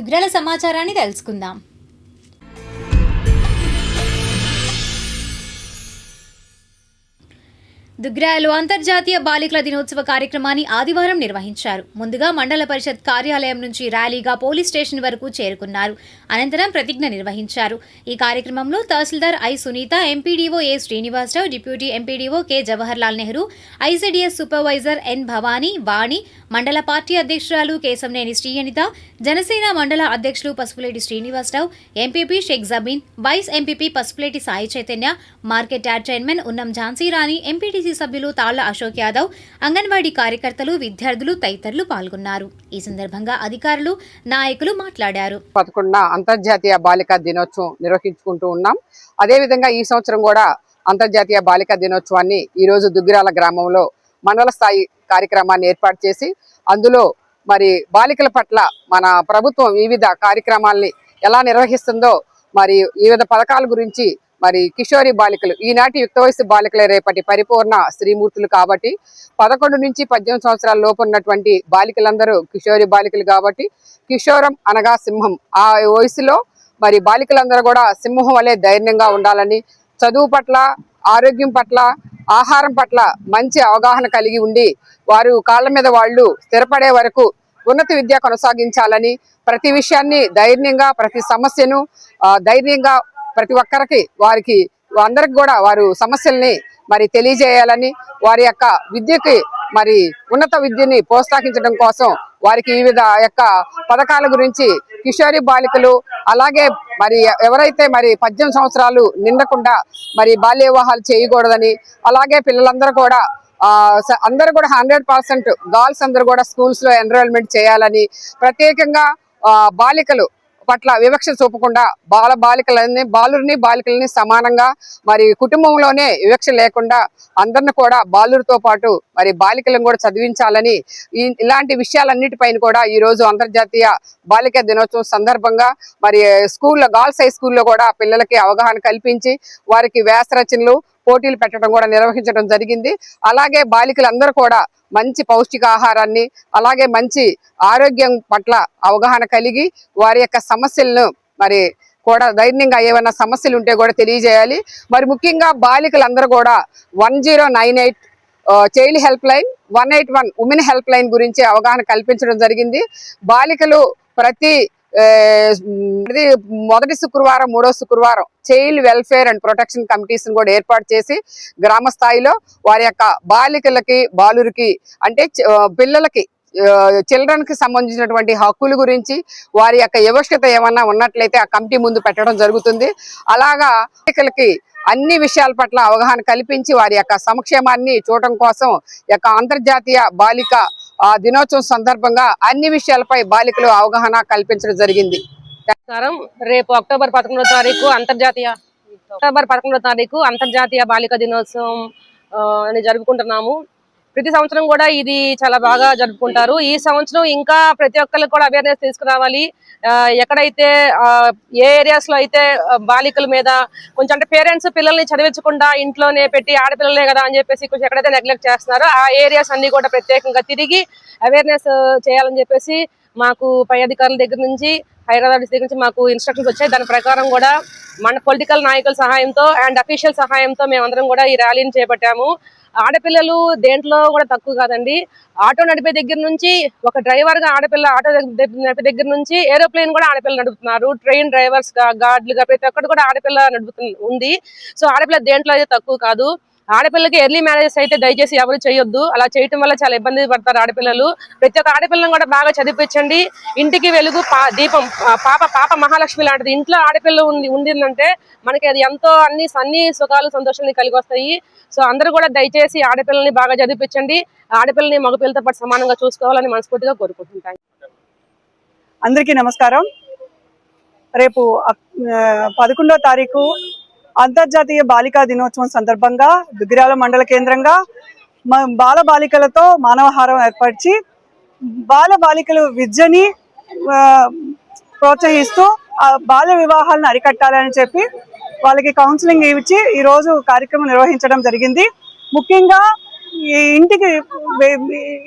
దుగ్రాల సమాచారాన్ని తెలుసుకుందాం. దుగ్రాయలో అంతర్జాతీయ బాలికల దినోత్సవ కార్యక్రమాన్ని ఆదివారం నిర్వహించారు. ముందుగా మండల పరిషత్ కార్యాలయం నుంచి ర్యాలీగా పోలీస్ స్టేషన్ వరకు చేరుకున్నారు. అనంతరం ప్రతిజ్ఞ నిర్వహించారు. ఈ కార్యక్రమంలో tahsildar I Sunitha MPDO A Srinivasarao deputy MPDO K Jawaharlal Nehru ICDS supervisor N Bhavani Vani mandal party అధ్యక్షురాలు కేశంనేని శ్రీయనిత జనసేన మండల అధ్యక్షులు Pasupuleti Srinivasarao MPP Sheikh Jabeen vice MPP Pasupuleti Sai Chaitanya market yard chairman Unnam Jhansi Rani MPTC సభ్యులు తాళ్ళ అశోక్ యాదవ్ అంగన్వాడీ కార్యకర్తలు విద్యార్థులు తదితరులు పాల్గొన్నారు. ఈ సందర్భంగా అధికారులు నాయకులు మాట్లాడారు. పదకొండున అంతర్జాతీయ బాలికా దినోత్సవం నిర్వహించుకుంటూ ఉన్నాం. అదేవిధంగా ఈ సంవత్సరం కూడా అంతర్జాతీయ బాలికా దినోత్సవాన్ని ఈ రోజు దుగ్గిరాల గ్రామంలో మండల స్థాయి కార్యక్రమాన్ని ఏర్పాటు చేసి అందులో మరి బాలికల పట్ల మన ప్రభుత్వం వివిధ కార్యక్రమాల్ని ఎలా నిర్వహిస్తుందో మరి వివిధ పథకాల గురించి మరి కిషోరి బాలికలు ఈనాటి యుక్త వయసు బాలికలే రేపటి పరిపూర్ణ స్త్రీమూర్తులు కాబట్టి పదకొండు నుంచి పద్దెనిమిది సంవత్సరాల లోపు ఉన్నటువంటి బాలికలందరూ కిషోరి బాలికలు కాబట్టి కిషోరం అనగా సింహం. ఆ వయసులో మరి బాలికలందరూ కూడా సింహం వలె ధైర్యంగా ఉండాలని చదువు పట్ల ఆరోగ్యం పట్ల ఆహారం పట్ల మంచి అవగాహన కలిగి ఉండి వారు కాళ్ళ మీద వాళ్ళు స్థిరపడే వరకు ఉన్నత విద్య కొనసాగించాలని ప్రతి విషయాన్ని ధైర్యంగా ప్రతి సమస్యను ధైర్యంగా ప్రతి ఒక్కరికి వారికి అందరికి కూడా వారు సమస్యల్ని మరి తెలియజేయాలని వారి యొక్క విద్యకి మరి ఉన్నత విద్యని ప్రోత్సహించడం కోసం వారికి వివిధ యొక్క పథకాల గురించి కిషోరి బాలికలు అలాగే మరి ఎవరైతే మరి పద్దెనిమిది సంవత్సరాలు నిండకుండా మరి బాల్య వివాహాలు చేయకూడదని అలాగే పిల్లలందరూ కూడా అందరూ కూడా హండ్రెడ్ పర్సెంట్ గర్ల్స్ అందరూ కూడా స్కూల్స్లో ఎన్రోల్మెంట్ చేయాలని ప్రత్యేకంగా బాలికలు పట్ల వివక్ష చూపకుండా బాల బాలికలని బాలురిని బాలికలని సమానంగా మరి కుటుంబంలోనే వివక్ష లేకుండా అందరిని కూడా బాలురితో పాటు మరి బాలికలను కూడా చదివించాలని ఇలాంటి విషయాలన్నిటిపైన కూడా ఈ రోజు అంతర్జాతీయ బాలిక దినోత్సవం సందర్భంగా మరి స్కూల్లో గర్ల్స్ హై స్కూల్లో కూడా పిల్లలకి అవగాహన కల్పించి వారికి వ్యాస రచనలు పోటీలు పెట్టడం కూడా నిర్వహించడం జరిగింది. అలాగే బాలికలందరూ కూడా మంచి పౌష్టికాహారాన్ని అలాగే మంచి ఆరోగ్యం పట్ల అవగాహన కలిగి వారి యొక్క సమస్యలను మరి కూడా ధైర్యంగా ఏమైనా సమస్యలు ఉంటే కూడా తెలియజేయాలి. మరి ముఖ్యంగా బాలికలందరూ కూడా one zero nine eight child help line one eight one women help line గురించి అవగాహన కల్పించడం జరిగింది. బాలికలు ప్రతి ఇది మొదటి శుక్రవారం మూడో శుక్రవారం child welfare and protection committees కూడా ఏర్పాటు చేసి గ్రామ స్థాయిలో వారి యొక్క బాలికలకి బాలురికి అంటే పిల్లలకి చిల్డ్రన్కి సంబంధించినటువంటి హక్కుల గురించి వారి యొక్క వివక్షత ఏమన్నా ఉన్నట్లయితే ఆ కమిటీ ముందు పెట్టడం జరుగుతుంది. అలాగా బాలికలకి అన్ని విషయాల పట్ల అవగాహన కల్పించి వారి యొక్క సంక్షేమాన్ని చూడటం కోసం యొక్క అంతర్జాతీయ బాలిక ఆ, దినోత్సవం సందర్భంగా అన్ని విషయాలపై బాలికలు అవగాహన కల్పించడం జరిగింది. రేపు అక్టోబర్ పదకొండవ తారీఖు అంతర్జాతీయ అక్టోబర్ పదకొండవ తారీఖు అంతర్జాతీయ బాలిక దినోత్సవం అని జరుపుకుంటున్నాము. ప్రతి సంవత్సరం కూడా ఇది చాలా బాగా జరుపుకుంటారు. ఈ సంవత్సరం ఇంకా ప్రతి ఒక్కరికి కూడా అవేర్నెస్ తీసుకురావాలి. ఎక్కడైతే ఏ ఏరియాస్లో అయితే బాలికల మీద కొంచెం అంటే పేరెంట్స్ పిల్లల్ని చదివించకుండా ఇంట్లోనే పెట్టి ఆడపిల్లలే కదా అని చెప్పేసి కొంచెం ఎక్కడైతే నెగ్లెక్ట్ చేస్తున్నారో ఆ ఏరియాస్ అన్ని కూడా ప్రత్యేకంగా తిరిగి అవేర్నెస్ చేయాలని చెప్పేసి మాకు పై అధికారుల దగ్గర నుంచి హైదరాబాద్ దగ్గర నుంచి మాకు ఇన్స్ట్రక్షన్స్ వచ్చాయి. దాని ప్రకారం కూడా మన పొలిటికల్ నాయకుల సహాయంతో అండ్ అఫీషియల్ సహాయంతో మేమందరం కూడా ఈ ర్యాలీని చేపట్టాము. ఆడపిల్లలు దేంట్లో కూడా తక్కువ కాదండి. ఆటో నడిపే దగ్గర నుంచి ఒక డ్రైవర్గా ఆడపిల్ల ఆటో నడిపే దగ్గర నుంచి ఏరోప్లేన్ కూడా ఆడపిల్ల నడుపుతున్నారు. ట్రైన్ డ్రైవర్స్గా ప్రతి ఒక్కటి కూడా ఆడపిల్ల నడుపుతు ఉంది. సో ఆడపిల్ల దేంట్లో అయితే తక్కువ కాదు. ఆడపిల్లకి ఎర్లీ మ్యారేజెస్ అయితే దయచేసి ఎవరు చేయొద్దు. అలా చేయటం వల్ల చాలా ఇబ్బంది పడతారు ఆడపిల్లలు. ప్రతి ఒక్క ఆడపిల్లను కూడా బాగా చదివించండి ఇంటికి వెలుగు పా దీపం పాప పాప మహాలక్ష్మి లాంటిది. ఇంట్లో ఆడపిల్ల ఉంది ఉండిందంటే మనకి అది ఎంతో అన్ని అన్ని సుఖాలు సంతోషాలు కలిగి వస్తాయి. సో అందరూ కూడా దయచేసి ఆడపిల్లల్ని బాగా చదివించండి. ఆడపిల్లని మగపిల్లతో పాటు సమానంగా చూసుకోవాలని మనస్ఫూర్తిగా కోరుకుంటుంటాను అందరికీ నమస్కారం. రేపు పదకొండో తారీఖు అంతర్జాతీయ బాలికా దినోత్సవం సందర్భంగా దుగ్గిరాల మండల కేంద్రంగా బాల బాలికలతో మానవహారం ఏర్పరిచి బాల బాలికలు విద్యని ప్రోత్సహిస్తూ బాల బాల్య వివాహాలను అరికట్టాలని చెప్పి వాళ్ళకి కౌన్సిలింగ్ ఇచ్చి ఈరోజు కార్యక్రమం నిర్వహించడం జరిగింది. ముఖ్యంగా ఈ ఇంటికి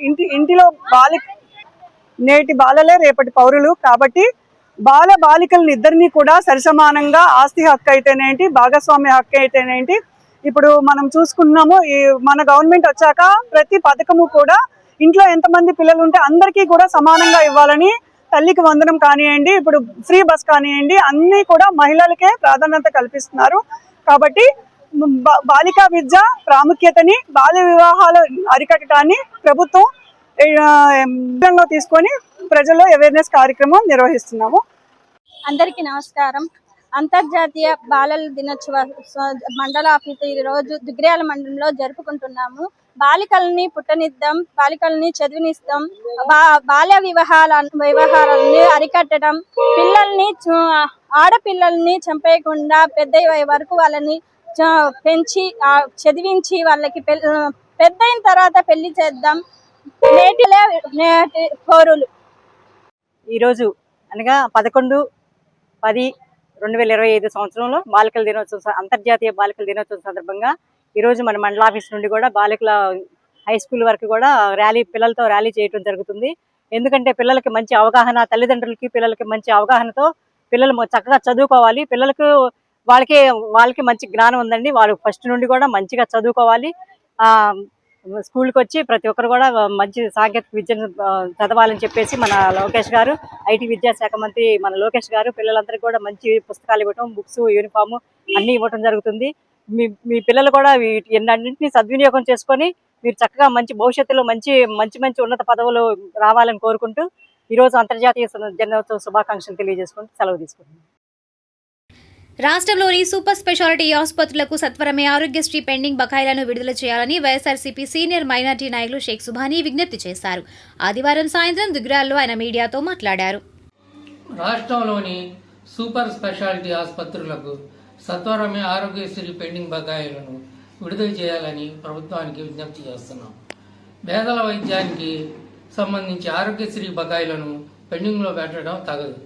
ఇంటి ఇంటిలో బాలి నేటి బాలలే రేపటి పౌరులు. కాబట్టి బాల బాలికలను ఇద్దరినీ కూడా సరిసమానంగా ఆస్తి హక్కు అయితేనేంటి భాగస్వామ్య హక్కు అయితేనేంటి ఇప్పుడు మనం చూసుకున్నాము ఈ మన గవర్నమెంట్ వచ్చాక ప్రతి పథకము కూడా ఇంట్లో ఎంతమంది పిల్లలు ఉంటే అందరికీ కూడా సమానంగా ఇవ్వాలని తల్లికి వందనం కానివ్వండి ఇప్పుడు ఫ్రీ బస్ కానివ్వండి అన్నీ కూడా మహిళలకే ప్రాధాన్యత కల్పిస్తున్నారు. కాబట్టి బాలికా విద్య ప్రాముఖ్యతని బాల్య వివాహాలు అరికట్టడాన్ని ప్రభుత్వం విధంగా తీసుకొని ప్రజల్లో అవేర్నెస్ కార్యక్రమం నిర్వహిస్తున్నాము. అందరికీ నమస్కారం. అంతర్జాతీయ బాలల దినోత్సవ మండల ఆఫీస్ ఈ రోజు మండలంలో జరుపుకుంటున్నాము. బాలికల్ని పుట్టనిద్దాం బాలికల్ని చదివినిస్తాం. బా బాల్య వివాహాల వివాహాలని అరికట్టడం పిల్లల్ని ఆడపిల్లల్ని చంపేయకుండా పెద్ద వరకు వాళ్ళని పెంచి చదివించి వాళ్ళకి పెద్దయిన పెద్ద అయిన తర్వాత పెళ్ళి చేద్దాం. నేటిలే నేటి పౌరులు. ఈరోజు అనగా పదకొండు పది రెండు వేల ఇరవై ఐదు సంవత్సరంలో బాలికల దినోత్సవం అంతర్జాతీయ బాలికల దినోత్సవం సందర్భంగా ఈరోజు మన మండల ఆఫీస్ నుండి కూడా బాలికల హై స్కూల్ వరకు కూడా ర్యాలీ పిల్లలతో ర్యాలీ చేయడం జరుగుతుంది. ఎందుకంటే పిల్లలకి మంచి అవగాహన తల్లిదండ్రులకి పిల్లలకి మంచి అవగాహనతో పిల్లలు చక్కగా చదువుకోవాలి. పిల్లలకు వాళ్ళకి వాళ్ళకి మంచి జ్ఞానం ఉందండి. వాళ్ళు ఫస్ట్ నుండి కూడా మంచిగా చదువుకోవాలి. స్కూల్కి వచ్చి ప్రతి ఒక్కరు కూడా మంచి సాంకేతిక విద్యను చదవాలని చెప్పేసి మన లోకేష్ గారు ఐటీ విద్యాశాఖ మంత్రి మన లోకేష్ గారు పిల్లలందరికీ కూడా మంచి పుస్తకాలు ఇవ్వటం బుక్స్ యూనిఫామ్ అన్ని ఇవ్వటం జరుగుతుంది. మీ మీ పిల్లలు కూడా వీటి ఎన్నన్నింటినీ సద్వినియోగం చేసుకొని మీరు చక్కగా మంచి భవిష్యత్తులో మంచి మంచి మంచి ఉన్నత పదవులు రావాలని కోరుకుంటూ ఈరోజు అంతర్జాతీయ జనోత్సవ శుభాకాంక్షలు తెలియజేసుకుంటూ సెలవు తీసుకుంటున్నాను రాష్ట్రంలోని సూపర్ స్పెషాలిటీ ఆసుపత్రులకు సత్వరమే ఆరోగ్యశ్రీ పెండింగ్ బకాయిలను విడుదల చేయాలని వైఎస్ఆర్సీపీ సీనియర్ మైనార్టీ నాయకులు షేక్ సుభానీ విజ్ఞప్తి చేశారు. ఆదివారం సాయంత్రం దుగ్రాల్లో ఆయన మీడియాతో మాట్లాడారు. రాష్ట్రంలోని సూపర్ స్పెషాలిటీ ఆసుపత్రులకు సత్వరమే ఆరోగ్యశ్రీ పెండింగ్ బకాయిలను విడుదల చేయాలని ప్రభుత్వానికి విజ్ఞప్తి చేస్తున్నాం. పేదల వైద్యానికి సంబంధించి ఆరోగ్యశ్రీ బకాయిలను పెండింగ్లో పెట్టడం తగదు.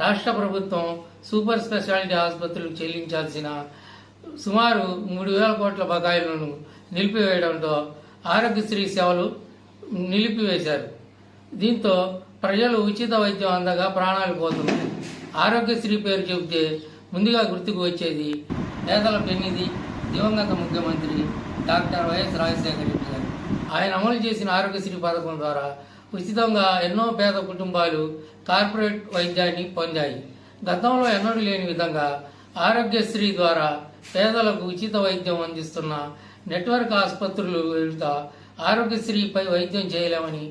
రాష్ట్ర ప్రభుత్వం సూపర్ స్పెషాలిటీ ఆసుపత్రులకు చెల్లించాల్సిన సుమారు మూడు వేల కోట్ల బకాయిలను నిలిపివేయడంతో ఆరోగ్యశ్రీ సేవలు నిలిపివేశారు. దీంతో ప్రజలు ఉచిత వైద్యం అందగా ప్రాణాలు పోతున్నాయి. ఆరోగ్యశ్రీ పేరు చెబితే ముందుగా గుర్తుకు వచ్చేది పేదల పెన్నిది దివంగత ముఖ్యమంత్రి డాక్టర్ వైఎస్ రాజశేఖర రెడ్డి గారు. ఆయన అమలు చేసిన ఆరోగ్యశ్రీ పథకం ద్వారా ఉచితంగా ఎన్నో పేద కుటుంబాలు కార్పొరేట్ వైద్యాన్ని పొందాయి. గతంలో ఎన్నడూ లేని విధంగా ఆరోగ్యశ్రీ ద్వారా పేదలకు ఉచిత వైద్యం అందిస్తున్న నెట్వర్క్ ఆసుపత్రులు వెళ్తా ఆరోగ్యశ్రీపై వైద్యం చేయలేమని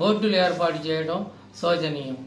బోర్డులు ఏర్పాటు చేయడం శోచనీయం.